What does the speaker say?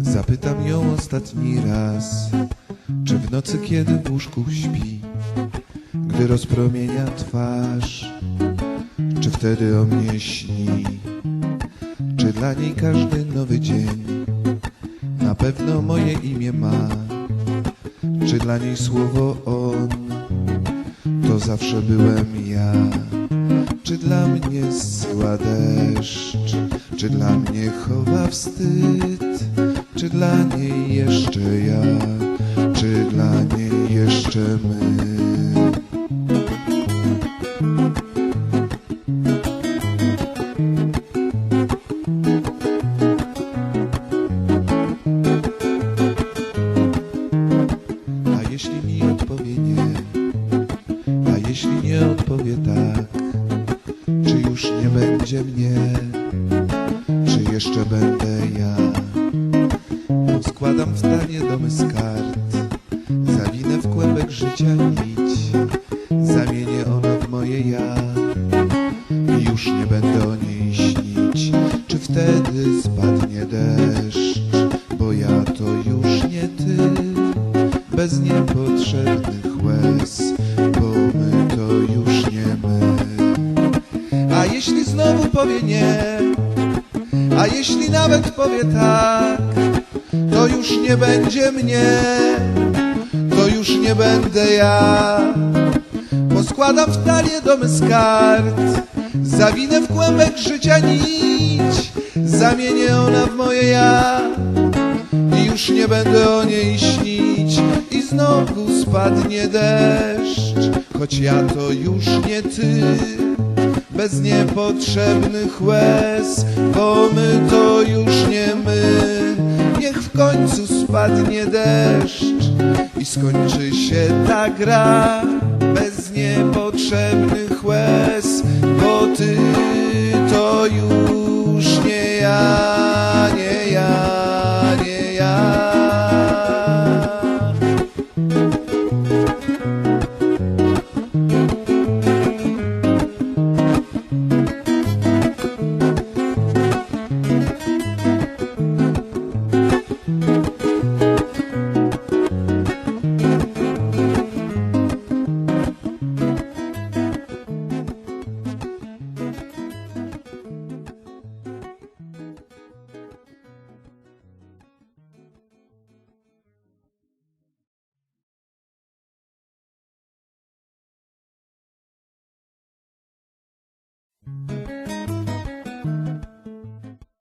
Zapytam ją ostatni raz, czy w nocy, kiedy w łóżku śpi, gdy rozpromienia twarz, czy wtedy o mnie śni, czy dla niej każdy nowy dzień na pewno moje imię ma, czy dla niej słowo on? To zawsze byłem ja, czy dla mnie zsyła deszcz, czy dla mnie chowa wstyd, czy dla niej jeszcze ja, czy dla niej jeszcze my. Jeśli nie odpowie tak, czy już nie będzie mnie, czy jeszcze będę ja? Składam w tanie domy z kart, zawinę w kłębek życia nić, zamienię ono w moje ja i już nie będę o niej śnić. Czy wtedy spadnie deszcz, bo ja to już nie ty, bez niepotrzebnych łez, powie nie, a jeśli nawet powie tak, to już nie będzie mnie, to już nie będę ja. Poskładam w talię domy z kart, zawinę w kłębek życia nić, zamienię ona w moje ja i już nie będę o niej śnić. I znowu spadnie deszcz, choć ja to już nie ty bez niepotrzebnych łez, bo my to już nie my. Niech w końcu spadnie deszcz i skończy się ta gra bez niepotrzebnych łez, bo ty